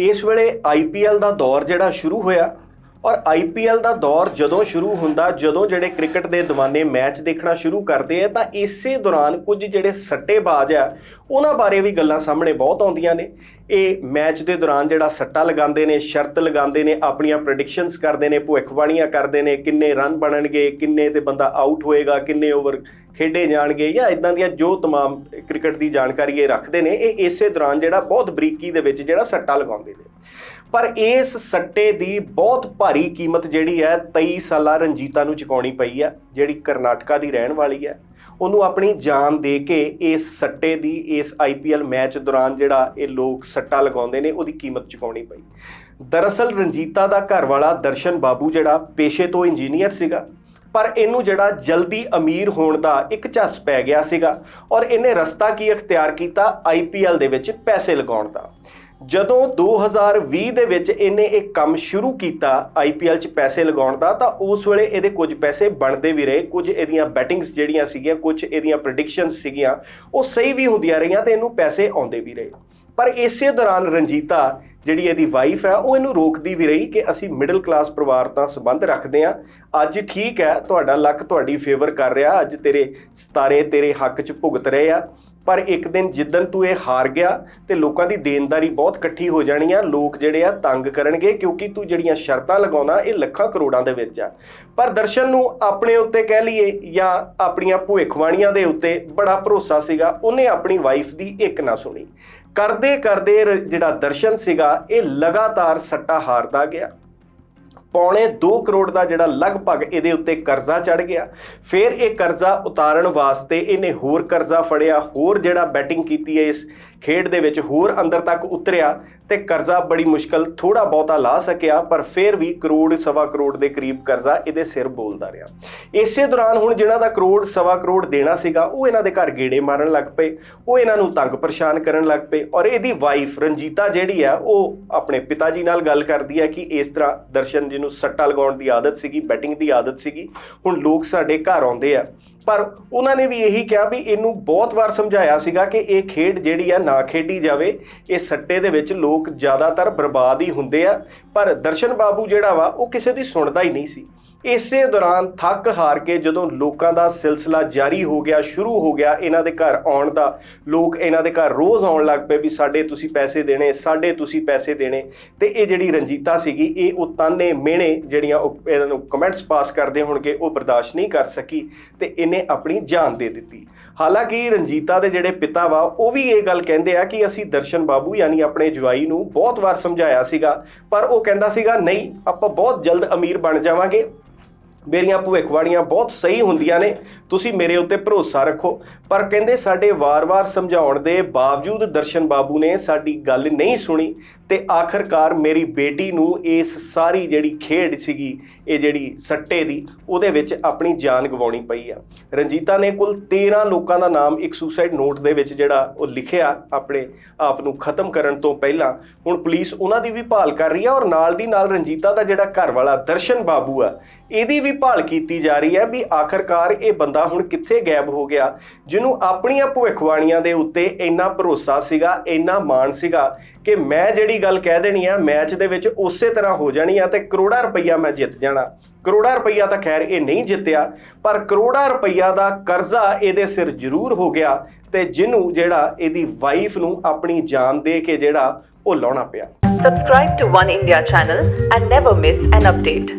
ਇਸ ਵੇਲੇ ਆਈਪੀਐਲ ਦਾ ਦੌਰ ਜਿਹੜਾ ਸ਼ੁਰੂ ਹੋਇਆ ਔਰ ਆਈਪੀਐਲ ਦਾ ਦੌਰ ਜਦੋਂ ਸ਼ੁਰੂ ਹੁੰਦਾ, ਜਦੋਂ ਜਿਹੜੇ ਕ੍ਰਿਕਟ ਦੇ دیਵਾਨੇ ਮੈਚ ਦੇਖਣਾ ਸ਼ੁਰੂ ਕਰਦੇ ਆ, ਤਾਂ ਇਸੇ ਦੌਰਾਨ ਕੁਝ ਜਿਹੜੇ ਸੱਟੇਬਾਜ਼ ਆ, ਉਹਨਾਂ ਬਾਰੇ ਵੀ ਗੱਲਾਂ ਸਾਹਮਣੇ ਬਹੁਤ ਆਉਂਦੀਆਂ ਨੇ। ਇਹ ਮੈਚ ਦੇ ਦੌਰਾਨ ਜਿਹੜਾ ਸੱਟਾ ਲਗਾਉਂਦੇ ਨੇ, ਸ਼ਰਤ ਲਗਾਉਂਦੇ ਨੇ, ਆਪਣੀਆਂ ਪ੍ਰੈਡਿਕਸ਼ਨਸ ਕਰਦੇ ਨੇ ਭੁੱਖਬਾਣੀਆਂ ਕਰਦੇ ਨੇ, ਕਿੰਨੇ ਰਨ ਬਣਨਗੇ, ਕਿੰਨੇ ਤੇ ਬੰਦਾ ਆਊਟ ਹੋਏਗਾ, ਕਿੰਨੇ ਓਵਰ ਖੇਡੇ ਜਾਣਗੇ ਜਾਂ ਇਦਾਂ ਦੀਆਂ ਜੋ ਤਮਾਮ ਕ੍ਰਿਕਟ ਦੀ ਜਾਣਕਾਰੀ ਇਹ ਰੱਖਦੇ ਨੇ, ਇਹ ਇਸੇ ਦੌਰਾਨ ਜਿਹੜਾ ਬਹੁਤ ਬਰੀਕੀ ਦੇ ਵਿੱਚ ਜਿਹੜਾ ਸੱਟਾ ਲਗਾਉਂਦੇ ਨੇ। ਪਰ ਇਸ ਸੱਟੇ ਦੀ ਬਹੁਤ ਭਾਰੀ ਕੀਮਤ ਜਿਹੜੀ ਹੈ 23 ਸਾਲਾ ਰਣਜੀਤਾ ਨੂੰ ਚੁਕਾਉਣੀ ਪਈ ਹੈ, ਜਿਹੜੀ ਕਰਨਾਟਕਾ ਦੀ ਰਹਿਣ ਵਾਲੀ ਹੈ। ਉਹਨੂੰ ਆਪਣੀ ਜਾਨ ਦੇ ਕੇ ਇਸ ਸੱਟੇ ਦੀ, ਇਸ ਆਈਪੀਐਲ ਮੈਚ ਦੌਰਾਨ ਜਿਹੜਾ ਇਹ ਲੋਕ ਸੱਟਾ ਲਗਾਉਂਦੇ ਨੇ, ਉਹਦੀ ਕੀਮਤ ਚੁਕਾਉਣੀ ਪਈ। ਦਰਅਸਲ ਰਣਜੀਤਾ ਦਾ ਘਰ ਵਾਲਾ ਦਰਸ਼ਨ ਬਾਬੂ ਜਿਹੜਾ ਪੇਸ਼ੇ ਤੋਂ ਇੰਜੀਨੀਅਰ ਸੀਗਾ, ਪਰ ਇਹਨੂੰ ਜਿਹੜਾ ਜਲਦੀ ਅਮੀਰ ਹੋਣ ਦਾ ਇੱਕ ਝੱਸ ਪੈ ਗਿਆ ਸੀਗਾ ਔਰ ਇਹਨੇ ਰਸਤਾ ਕੀ ਅਖਤਿਆਰ ਕੀਤਾ? ਆਈਪੀਐਲ ਦੇ ਵਿੱਚ ਪੈਸੇ ਲਗਾਉਣ ਦਾ। ਜਦੋਂ 2020 ਦੇ ਵਿੱਚ ਇਹਨੇ ਇਹ ਕੰਮ ਸ਼ੁਰੂ ਕੀਤਾ ਆਈਪੀਐਲ 'ਚ ਪੈਸੇ ਲਗਾਉਣ ਦਾ, ਤਾਂ ਉਸ ਵੇਲੇ ਇਹਦੇ ਕੁਝ ਪੈਸੇ ਬਣਦੇ ਵੀ ਰਹੇ, ਕੁਝ ਇਹਦੀਆਂ ਬੈਟਿੰਗਸ ਜਿਹੜੀਆਂ ਸੀਗੀਆਂ, ਕੁਝ ਇਹਦੀਆਂ ਪ੍ਰੈਡਿਕਸ਼ਨਸ ਸੀਗੀਆਂ, ਉਹ ਸਹੀ ਵੀ ਹੁੰਦੀਆਂ ਰਹੀਆਂ ਤੇ ਇਹਨੂੰ ਪੈਸੇ ਆਉਂਦੇ ਵੀ ਰਹੇ। ਪਰ ਇਸੇ ਦੌਰਾਨ ਰਣਜੀਤਾ, ਜਿਹੜੀ ਇਹਦੀ ਵਾਈਫ ਹੈ, ਉਹ ਇਹਨੂੰ ਰੋਕਦੀ ਵੀ ਰਹੀ ਕਿ ਅਸੀਂ ਮਿਡਲ ਕਲਾਸ ਪਰਿਵਾਰ ਤਾਂ ਸੰਬੰਧ ਰੱਖਦੇ ਆ ਅੱਜ ਠੀਕ ਹੈ, ਤੁਹਾਡਾ ਲੱਕ ਤੁਹਾਡੀ ਫੇਵਰ ਕਰ ਰਿਹਾ, ਅੱਜ ਤੇਰੇ ਸਤਾਰੇ ਤੇਰੇ ਹੱਕ 'ਚ ਭੁਗਤ ਰਹੇ ਆ। ਪਰ ਇੱਕ ਦਿਨ ਜਿੱਦਨ ਤੂੰ ਇਹ ਹਾਰ ਗਿਆ ਤੇ ਲੋਕਾਂ ਦੀ ਦੇਣਦਾਰੀ ਬਹੁਤ ਇਕੱਠੀ ਹੋ ਜਾਣੀ ਆ, ਲੋਕ ਜਿਹੜੇ ਆ ਤੰਗ ਕਰਨਗੇ ਕਿਉਂਕਿ ਤੂੰ ਜਿਹੜੀਆਂ ਸ਼ਰਤਾਂ ਲਗਾਉਣਾ, ਇਹ ਲੱਖਾਂ ਕਰੋੜਾਂ ਦੇ ਵਿੱਚ ਆ। ਪਰ ਦਰਸ਼ਨ ਨੂੰ ਆਪਣੇ ਉੱਤੇ ਕਹਿ ਲਈਏ ਜਾਂ ਆਪਣੀਆਂ ਭੁੱਖਵਾਣੀਆਂ ਦੇ ਉੱਤੇ ਬੜਾ ਭਰੋਸਾ ਸੀਗਾ, ਉਹਨੇ ਆਪਣੀ ਵਾਈਫ ਦੀ ਇੱਕ ਨਾ ਸੁਣੀ। ਕਰਦੇ ਕਰਦੇ ਰ- ਜਿਹੜਾ ਦਰਸ਼ਨ ਸੀਗਾ, ਇਹ ਲਗਾਤਾਰ ਸੱਟਾ ਹਾਰਦਾ ਗਿਆ। ਪੌਣੇ 2 ਕਰੋੜ ਦਾ ਜਿਹੜਾ ਲਗਭਗ ਇਹਦੇ ਉੱਤੇ ਕਰਜ਼ਾ ਚੜ ਗਿਆ। ਫਿਰ ਇਹ ਕਰਜ਼ਾ ਉਤਾਰਨ ਵਾਸਤੇ ਇਹਨੇ ਹੋਰ ਕਰਜ਼ਾ ਫੜਿਆ, ਹੋਰ ਜਿਹੜਾ ਬੈਟਿੰਗ ਕੀਤੀ ਹੈ ਇਸ ਖੇਡ ਦੇ ਵਿੱਚ, ਹੋਰ ਅੰਦਰ ਤੱਕ ਉਤਰਿਆ। ਤੇ ਕਰਜ਼ਾ ਬੜੀ ਮੁਸ਼ਕਲ ਥੋੜਾ ਬਹੁਤਾ ਲਾ ਸਕਿਆ, ਪਰ ਫਿਰ ਵੀ ਕਰੋੜ, ਸਵਾ ਕਰੋੜ ਦੇ ਕਰੀਬ ਕਰਜ਼ਾ ਇਹਦੇ ਸਿਰ ਬੋਲਦਾ ਰਿਹਾ। ਇਸੇ ਦੌਰਾਨ ਹੁਣ ਜਿਹੜਾ ਦਾ ਕਰੋੜ, ਸਵਾ ਕਰੋੜ ਦੇਣਾ ਸੀਗਾ, ਉਹ ਇਹਨਾਂ ਦੇ ਘਰ ਗੇੜੇ ਮਾਰਨ ਲੱਗ ਪਏ, ਉਹ ਇਹਨਾਂ ਨੂੰ ਤੰਗ ਪਰੇਸ਼ਾਨ ਕਰਨ ਲੱਗ ਪਏ ਔਰ ਇਹਦੀ ਵਾਈਫ ਰਣਜੀਤਾ ਜਿਹੜੀ ਆ, ਉਹ ਆਪਣੇ ਪਿਤਾ ਜੀ ਨਾਲ ਗੱਲ ਕਰਦੀ ਹੈ ਕਿ ਇਸ ਤਰ੍ਹਾਂ ਦਰਸ਼ਨ ਜੀ ਨੂੰ ਸੱਟਾ ਲਗਾਉਣ ਦੀ ਆਦਤ ਸੀਗੀ ਬੈਟਿੰਗ ਦੀ ਆਦਤ ਸੀਗੀ। ਹੁਣ ਲੋਕ ਸਾਡੇ ਘਰ ਆਉਂਦੇ ਆ ਪਰ ਉਹਨਾਂ ਨੇ ਵੀ ਇਹੀ ਕਿਹਾ ਵੀ ਇਹਨੂੰ ਬਹੁਤ ਵਾਰ ਸਮਝਾਇਆ ਸੀਗਾ ਕਿ ਇਹ ਖੇਡ ਜਿਹੜੀ ਆ ਨਾ ਖੇਡੀ ਜਾਵੇ। ਇਹ ਸੱਟੇ ਦੇ ਵਿੱਚ ਲੋਕ ਜ਼ਿਆਦਾਤਰ ਬਰਬਾਦ ਹੀ ਹੁੰਦੇ ਆ। ਪਰ ਦਰਸ਼ਨ ਬਾਬੂ ਜਿਹੜਾ ਵਾ, ਉਹ ਕਿਸੇ ਦੀ ਸੁਣਦਾ ਹੀ ਨਹੀਂ ਸੀ। ਇਸੇ ਦੌਰਾਨ ਥੱਕ ਹਾਰ ਕੇ ਜਦੋਂ ਲੋਕਾਂ ਦਾ ਸਿਲਸਿਲਾ ਜਾਰੀ ਹੋ ਗਿਆ, ਸ਼ੁਰੂ ਹੋ ਗਿਆ, ਇਹਨਾਂ ਦੇ ਘਰ ਆਉਣ ਦਾ, ਲੋਕ ਇਹਨਾਂ ਦੇ ਘਰ ਰੋਜ਼ ਆਉਣ ਲੱਗ ਪਏ ਵੀ ਸਾਡੇ ਤੁਸੀਂ ਪੈਸੇ ਦੇਣੇ, ਸਾਡੇ ਤੁਸੀਂ ਪੈਸੇ ਦੇਣੇ। ਤੇ ਇਹ ਜਿਹੜੀ ਰਣਜੀਤਾ ਸੀਗੀ, ਇਹ ਉਹ ਤਾਨੇ ਮਿਹਣੇ ਜਿਹੜੀਆਂ ਉਹ ਇਹਨਾਂ ਨੂੰ ਕਮੈਂਟਸ ਪਾਸ ਕਰਦੇ ਹੋਣਗੇ, ਉਹ ਬਰਦਾਸ਼ਤ ਨਹੀਂ ਕਰ ਸਕੀ ਤੇ ਇਹਨੇ ਆਪਣੀ ਜਾਨ ਦੇ ਦਿੱਤੀ। ਹਾਲਾਂਕਿ ਰਣਜੀਤਾ ਦੇ ਜਿਹੜੇ ਪਿਤਾ ਵਾ, ਉਹ ਵੀ ਇਹ ਗੱਲ ਕਹਿੰਦੇ ਆ ਕਿ ਅਸੀਂ ਦਰਸ਼ਨ ਬਾਬੂ ਯਾਨੀ ਆਪਣੇ ਜਵਾਈ ਨੂੰ ਬਹੁਤ ਵਾਰ ਸਮਝਾਇਆ ਸੀਗਾ, ਪਰ ਉਹ ਕਹਿੰਦਾ ਸੀਗਾ, ਨਹੀਂ, ਆਪਾਂ ਬਹੁਤ ਜਲਦ ਅਮੀਰ ਬਣ ਜਾਵਾਂਗੇ। ਮੇਰੀਆਂ ਭੁੱਖਵਾੜੀਆਂ ਬਹੁਤ ਸਹੀ ਹੁੰਦੀਆਂ ਨੇ, ਤੁਸੀਂ ਮੇਰੇ ਉੱਤੇ ਭਰੋਸਾ ਰੱਖੋ। ਪਰ ਕਹਿੰਦੇ ਸਾਡੇ ਵਾਰ-ਵਾਰ ਸਮਝਾਉਣ ਦੇ ਬਾਵਜੂਦ ਦਰਸ਼ਨ ਬਾਬੂ ਨੇ ਸਾਡੀ ਗੱਲ ਨਹੀਂ ਸੁਣੀ ਤੇ ਆਖਰਕਾਰ ਮੇਰੀ ਬੇਟੀ ਨੂੰ ਇਸ ਸਾਰੀ ਜਿਹੜੀ ਖੇਡ ਸੀਗੀ, ਇਹ ਜਿਹੜੀ ਸੱਟੇ ਦੀ, ਉਹਦੇ ਵਿੱਚ ਆਪਣੀ ਜਾਨ ਗਵਾਉਣੀ ਪਈ ਆ। ਰਣਜੀਤਾ ਨੇ ਕੁੱਲ 13 ਲੋਕਾਂ ਦਾ ਨਾਮ ਇੱਕ ਸੁਸਾਈਡ ਨੋਟ ਦੇ ਵਿੱਚ ਜਿਹੜਾ ਉਹ ਲਿਖਿਆ ਆਪਣੇ ਆਪ ਨੂੰ ਖਤਮ ਕਰਨ ਤੋਂ ਪਹਿਲਾਂ। ਹੁਣ ਪੁਲਿਸ ਉਹਨਾਂ ਦੀ ਵੀ ਭਾਲ ਕਰ ਰਹੀ ਆ ਔਰ ਨਾਲ ਦੀ ਨਾਲ ਰਣਜੀਤਾ ਦਾ ਜਿਹੜਾ ਘਰ ਵਾਲਾ ਦਰਸ਼ਨ ਬਾਬੂ ਆ, ਇਹਦੀ ਵੀ ਵੀ ਭਾਲ ਕੀਤੀ ਜਾ ਰਹੀ ਹੈ ਵੀ ਆਖਰਕਾਰ ਇਹ ਬੰਦਾ ਹੁਣ ਕਿੱਥੇ ਗਾਇਬ ਹੋ ਗਿਆ, ਜਿਹਨੂੰ ਆਪਣੀਆਂ ਭਵਿੱਖਬਾਣੀਆਂ ਦੇ ਉੱਤੇ ਇੰਨਾ ਭਰੋਸਾ ਸੀਗਾ, ਇੰਨਾ ਮਾਣ ਸੀਗਾ ਕਿ ਮੈਂ ਜਿਹੜੀ ਗੱਲ ਕਹਿ ਦੇਣੀ ਆ, ਮੈਚ ਦੇ ਵਿੱਚ ਉਸੇ ਤਰ੍ਹਾਂ ਹੋ ਜਾਣੀ ਆ ਤੇ ਕਰੋੜਾਂ ਰੁਪਈਆ ਮੈਂ ਜਿੱਤ ਜਾਣਾ ਕਰੋੜਾਂ ਰੁਪਈਆ ਤਾਂ ਖੈਰ ਇਹ ਨਹੀਂ ਜਿੱਤਿਆ, ਪਰ ਕਰੋੜਾਂ ਰੁਪਈਆ ਦਾ ਕਰਜ਼ਾ ਇਹਦੇ ਸਿਰ ਜ਼ਰੂਰ ਹੋ ਗਿਆ ਤੇ ਜਿਹਨੂੰ ਜਿਹੜਾ ਇਹਦੀ ਵਾਈਫ ਨੂੰ ਆਪਣੀ ਜਾਨ ਦੇ ਕੇ ਜਿਹੜਾ ਉਹ ਲਾਉਣਾ ਪਿਆ Subscribe to One India channel and never miss an update.